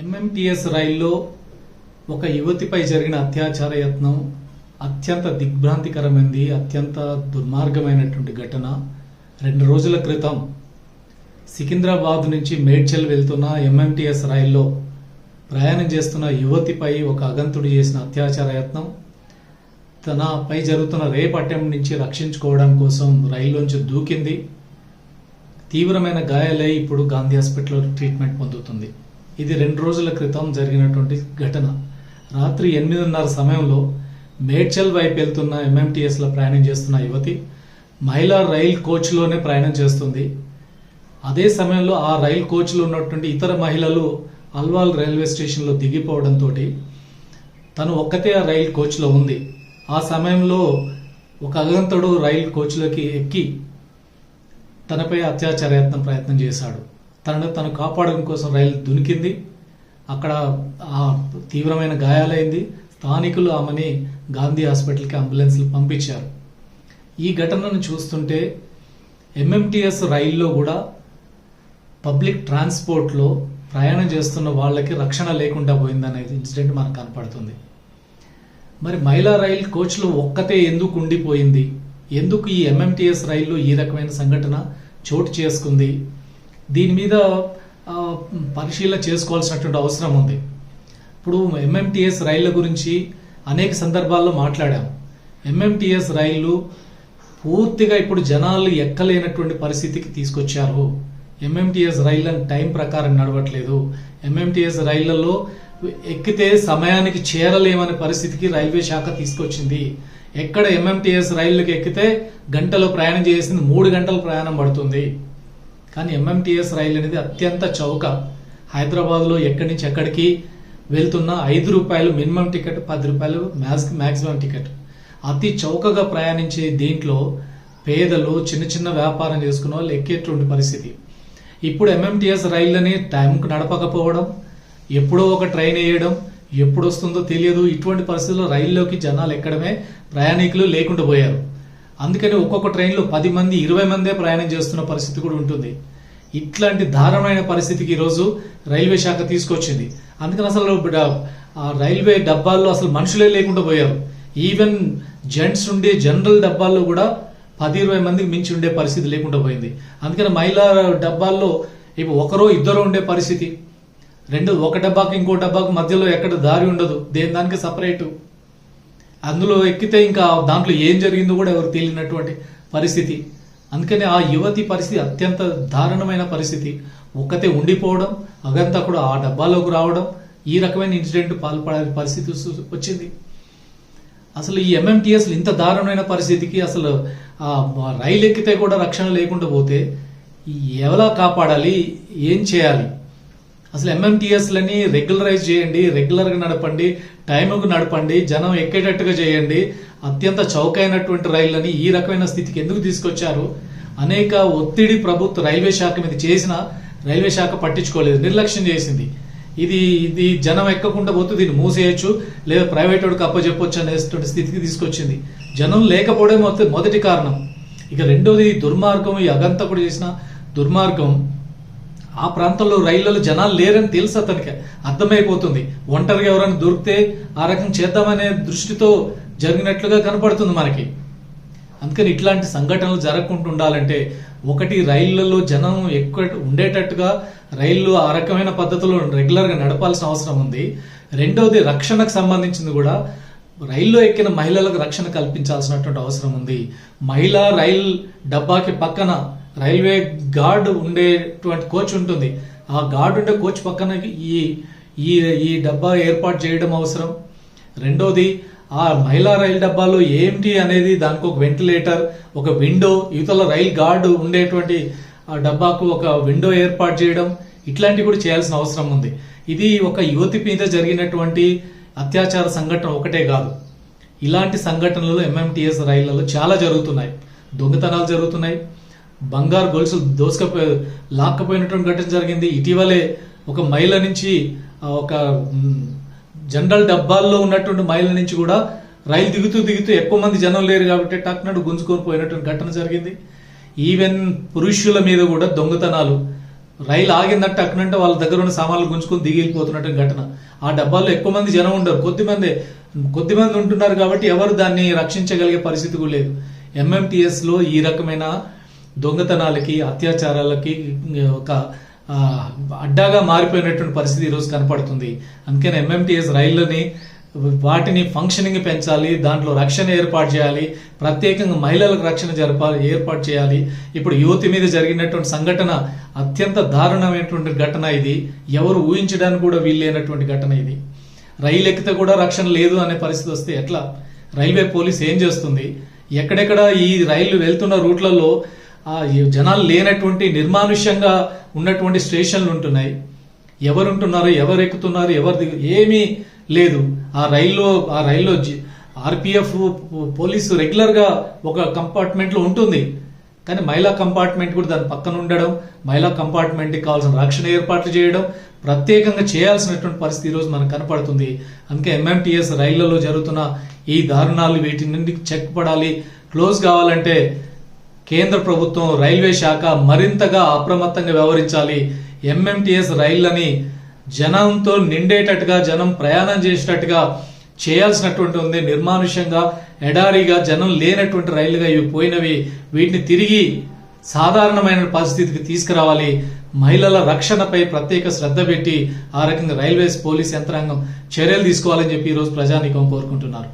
MMTS రైల్లో ఒక యువతిపై జరిగిన అత్యాచార యత్నం అత్యంత దిగ్భ్రాంతికరమైనది అత్యంత దుర్మార్గమైనటువంటి ఘటన. రెండు రోజుల క్రితం సికింద్రాబాద్ నుంచి మేడ్చల్ వెళ్తున్న ఎంఎంటిఎస్ రైల్లో ప్రయాణం చేస్తున్న యువతిపై ఒక అగంతుడు చేసిన అత్యాచార యత్నం. తనపై జరుగుతున్న రేప్ అటెంప్ట్ నుంచి రక్షించుకోవడం కోసం రైల్లోంచి దూకింది. తీవ్రమైన గాయాలై ఇప్పుడు గాంధీ హాస్పిటల్లో ట్రీట్మెంట్ పొందుతుంది. ఇది రెండు రోజుల క్రితం జరిగినటువంటి ఘటన. రాత్రి ఎనిమిదిన్నర సమయంలో మేడ్చల్ వైపు వెళ్తున్న ఎంఎంటీఎస్లో ప్రయాణం చేస్తున్న యువతి మహిళా రైల్ కోచ్లోనే ప్రయాణం చేస్తుంది. అదే సమయంలో ఆ రైల్ కోచ్లో ఉన్నటువంటి ఇతర మహిళలు అల్వాల్ రైల్వే స్టేషన్లో దిగిపోవడంతో తను ఒక్కతే ఆ రైల్ కోచ్లో ఉంది. ఆ సమయంలో ఒక అగంతుడు రైల్ కోచ్లోకి ఎక్కి తనపై అత్యాచార యత్నం ప్రయత్నం చేశాడు. తనను తను కాపాడడం కోసం రైలు దునికింది. అక్కడ ఆ తీవ్రమైన గాయాలైంది. స్థానికులు ఆమెని గాంధీ హాస్పిటల్కి అంబులెన్స్లు పంపించారు. ఈ ఘటనను చూస్తుంటే ఎంఎంటీఎస్ రైల్లో కూడా పబ్లిక్ ట్రాన్స్పోర్ట్లో ప్రయాణం చేస్తున్న వాళ్ళకి రక్షణ లేకుండా పోయిందనే ఇన్సిడెంట్ మనకు కనపడుతుంది. మరి మహిళా రైల్ కోచ్లో ఒక్కతే ఎందుకు ఉండిపోయింది? ఎందుకు ఈ ఎంఎంటీఎస్ రైల్లో ఈ రకమైన సంఘటన చోటు చేసుకుంది? దీని మీద పరిశీలన చేసుకోవాల్సినటువంటి అవసరం ఉంది. ఇప్పుడు ఎంఎంటీఎస్ రైళ్ళ గురించి అనేక సందర్భాల్లో మాట్లాడాం. ఎంఎంటీఎస్ రైళ్ళు పూర్తిగా ఇప్పుడు జనాలు ఎక్కలేనటువంటి పరిస్థితికి తీసుకొచ్చారు. ఎంఎంటీఎస్ రైళ్ళని టైం ప్రకారం నడవట్లేదు. ఎంఎంటీఎస్ రైళ్ళలో ఎక్కితే సమయానికి చేరలేమనే పరిస్థితికి రైల్వే శాఖ తీసుకొచ్చింది. ఎక్కడ ఎంఎంటీఎస్ రైళ్ళకి ఎక్కితే గంటలో ప్రయాణం చేసింది మూడు గంటల ప్రయాణం పడుతుంది. కానీ ఎంఎంటీఎస్ రైలు అనేది అత్యంత చౌక. హైదరాబాద్లో ఎక్కడి నుంచి ఎక్కడికి వెళ్తున్న ఐదు రూపాయలు మినిమం టికెట్ పది రూపాయలు మ్యాక్సిమం టికెట్. అతి చౌకగా ప్రయాణించే దీంట్లో పేదలు చిన్న చిన్న వ్యాపారం చేసుకున్న వాళ్ళు ఎక్కేటువంటి పరిస్థితి. ఇప్పుడు ఎంఎంటీఎస్ రైళ్ళని టైంకు నడపకపోవడం ఎప్పుడో ఒక ట్రైన్ వేయడం ఎప్పుడు వస్తుందో తెలియదు. ఇటువంటి పరిస్థితుల్లో రైల్లోకి జనాలు ఎక్కడమే ప్రయాణికులు లేకుండా పోయారు. అందుకని ఒక్కొక్క ట్రైన్లో పది మంది ఇరవై మందే ప్రయాణం చేస్తున్న పరిస్థితి కూడా ఉంటుంది. ఇట్లాంటి దారుణమైన పరిస్థితికి ఈరోజు రైల్వే శాఖ తీసుకొచ్చింది. అందుకని అసలు రైల్వే డబ్బాల్లో అసలు మనుషులే లేకుండా పోయారు. ఈవెన్ జెంట్స్ ఉండే జనరల్ డబ్బాల్లో కూడా పది ఇరవై మందికి మించి ఉండే పరిస్థితి లేకుండా పోయింది. అందుకని మహిళా డబ్బాల్లో ఇప్పుడు ఒకరో ఇద్దరు ఉండే పరిస్థితి. రెండు ఒక డబ్బాకి ఇంకో డబ్బాకి మధ్యలో ఎక్కడ దారి ఉండదు. దేని దానికి సపరేటు అందులో ఎక్కితే ఇంకా దాంట్లో ఏం జరిగిందో కూడా ఎవరు తేలినటువంటి పరిస్థితి. అందుకనే ఆ యువతి పరిస్థితి అత్యంత దారుణమైన పరిస్థితి. ఒక్కతే ఉండిపోవడం అగంతా కూడా ఆ డబ్బాలోకి రావడం ఈ రకమైన ఇన్సిడెంట్ పాల్పడే పరిస్థితి వచ్చింది. అసలు ఈ ఎంఎంటీఎస్లు ఇంత దారుణమైన పరిస్థితికి అసలు ఆ రైలు ఎక్కితే కూడా రక్షణ లేకుండా పోతే ఎలా కాపాడాలి? ఏం చేయాలి? అసలు ఎంఎంటీఎస్లని రెగ్యులరైజ్ చేయండి రెగ్యులర్గా నడపండి టైంకు నడపండి జనం ఎక్కేటట్టుగా చేయండి. అత్యంత చౌకైనటువంటి రైళ్ళని ఈ రకమైన స్థితికి ఎందుకు తీసుకొచ్చారు? అనేక ఒత్తిడి ప్రభుత్వ రైల్వే శాఖ మీద చేసిన రైల్వే శాఖ పట్టించుకోలేదు నిర్లక్ష్యం చేసింది. ఇది ఇది జనం ఎక్కకుండా పోతే దీన్ని మూసేయచ్చు లేదా ప్రైవేట్ వాడికి అప్పచెప్పొచ్చు అనేటువంటి స్థితికి తీసుకొచ్చింది. జనం లేకపోవడం మొత్తం మొదటి కారణం. ఇక రెండోది దుర్మార్గం ఈ అగంతకుడు చేసిన దుర్మార్గం. ఆ ప్రాంతంలో రైళ్ళలో జనాలు లేరని తెలుసు అతనికి. అర్థమైపోతుంది. ఒంటరిగా ఎవరైనా దొరికితే ఆ రకం చేద్దామనే దృష్టితో జరిగినట్లుగా కనపడుతుంది మనకి. అందుకని ఇట్లాంటి సంఘటనలు జరగకుండా ఉండాలంటే ఒకటి రైళ్ళలో జనం ఎక్కువ ఉండేటట్టుగా రైళ్ళు ఆ రకమైన పద్ధతిలో రెగ్యులర్గా నడపాల్సిన అవసరం ఉంది. రెండవది రక్షణకు సంబంధించింది కూడా. రైల్లో ఎక్కిన మహిళలకు రక్షణ కల్పించాల్సినటువంటి అవసరం ఉంది. మహిళా రైల్ డబ్బాకి పక్కన రైల్వే గార్డ్ ఉండేటువంటి కోచ్ ఉంటుంది. ఆ గార్డ్ ఉండే కోచ్ పక్కన ఈ ఈ ఈ డబ్బా ఏర్పాటు చేయడం అవసరం. రెండోది ఆ మహిళా రైలు డబ్బాలో ఏమిటి అనేది దానికి ఒక వెంటిలేటర్ ఒక విండో యువతల రైల్ గార్డు ఉండేటువంటి ఆ డబ్బాకు ఒక విండో ఏర్పాటు చేయడం ఇట్లాంటివి కూడా చేయాల్సిన అవసరం ఉంది. ఇది ఒక యువతి మీద జరిగినటువంటి అత్యాచార సంఘటన ఒకటే కాదు. ఇలాంటి సంఘటనలు ఎంఎంటీఎస్ రైళ్ళలో చాలా జరుగుతున్నాయి. దొంగతనాలు జరుగుతున్నాయి. బంగారు గొలుసులు దోసుకపో లాక్కపోయినటువంటి ఘటన జరిగింది. ఇటీవలే ఒక మహిళ నుంచి ఒక జనరల్ డబ్బాల్లో ఉన్నటువంటి మహిళ నుంచి కూడా రైలు దిగుతూ దిగుతూ ఎక్కువ మంది జనం లేరు కాబట్టి టక్నడు గుంజుకొని పోయినటువంటి ఘటన జరిగింది. ఈవెన్ పురుషుల మీద కూడా దొంగతనాలు. రైలు ఆగిందంటే అక్కడంటే వాళ్ళ దగ్గర ఉన్న సామాన్లు గుంజుకొని దిగి ఘటన. ఆ డబ్బాల్లో ఎక్కువ మంది జనం ఉండరు. కొద్ది కొద్దిమంది కొద్ది మంది ఉంటున్నారు కాబట్టి ఎవరు దాన్ని రక్షించగలిగే పరిస్థితి కూడా లేదు. ఎంఎంటిఎస్లో ఈ రకమైన దొంగతనాలకి అత్యాచారాలకి ఒక అడ్డాగా మారిపోయినటువంటి పరిస్థితి ఈరోజు కనపడుతుంది. అందుకని ఎంఎంటీఎస్ రైళ్ళని వాటిని ఫంక్షనింగ్ పెంచాలి దాంట్లో రక్షణ ఏర్పాటు చేయాలి ప్రత్యేకంగా మహిళలకు రక్షణ జరపాలి ఏర్పాటు చేయాలి. ఇప్పుడు యువతి మీద జరిగినటువంటి సంఘటన అత్యంత దారుణమైనటువంటి ఘటన ఇది. ఎవరు ఊహించడానికి కూడా వీల్లేనటువంటి ఘటన ఇది. రైలు ఎక్కితే కూడా రక్షణ లేదు అనే పరిస్థితి వస్తే ఎట్లా? రైల్వే పోలీస్ ఏం చేస్తుంది? ఎక్కడెక్కడ ఈ రైళ్ళు వెళ్తున్న రూట్లలో జనాలు లేనటువంటి నిర్మానుష్యంగా ఉన్నటువంటి స్టేషన్లు ఉంటున్నాయి. ఎవరుంటున్నారు ఎవరు ఎక్కుతున్నారు ఎవరు దిగు ఏమీ లేదు. ఆ రైల్లో ఆ రైల్లో ఆర్పిఎఫ్ పోలీసు రెగ్యులర్గా ఒక కంపార్ట్మెంట్లో ఉంటుంది. కానీ మహిళా కంపార్ట్మెంట్ కూడా దాని పక్కన ఉండడం మహిళా కంపార్ట్మెంట్కి కావాల్సిన రక్షణ ఏర్పాట్లు చేయడం ప్రత్యేకంగా చేయాల్సినటువంటి పరిస్థితి ఈరోజు రోజు మనకు కనపడుతుంది. అందుకే ఎంఎంటీఎస్ రైళ్ళలో జరుగుతున్న ఈ దారుణాలు వీటి నుండి చెక్ పడాలి. క్లోజ్ కావాలంటే కేంద్ర ప్రభుత్వం రైల్వే శాఖ మరింతగా అప్రమత్తంగా వ్యవహరించాలి. ఎంఎంటీఎస్ రైళ్ళని జనంతో నిండేటట్టుగా జనం ప్రయాణం చేసేటట్టుగా చేయాల్సినటువంటి ఉంది. నిర్మానుష్యంగా ఎడారిగా జనం లేనటువంటి రైళ్ళుగా ఇవి పోయినవి. వీటిని తిరిగి సాధారణమైన పరిస్థితికి తీసుకురావాలి. మహిళల రక్షణపై ప్రత్యేక శ్రద్ధ పెట్టి ఆ రకంగా రైల్వేస్ పోలీస్ యంత్రాంగం చర్యలు తీసుకోవాలని చెప్పి ఈరోజు ప్రజానీకం కోరుకుంటున్నారు.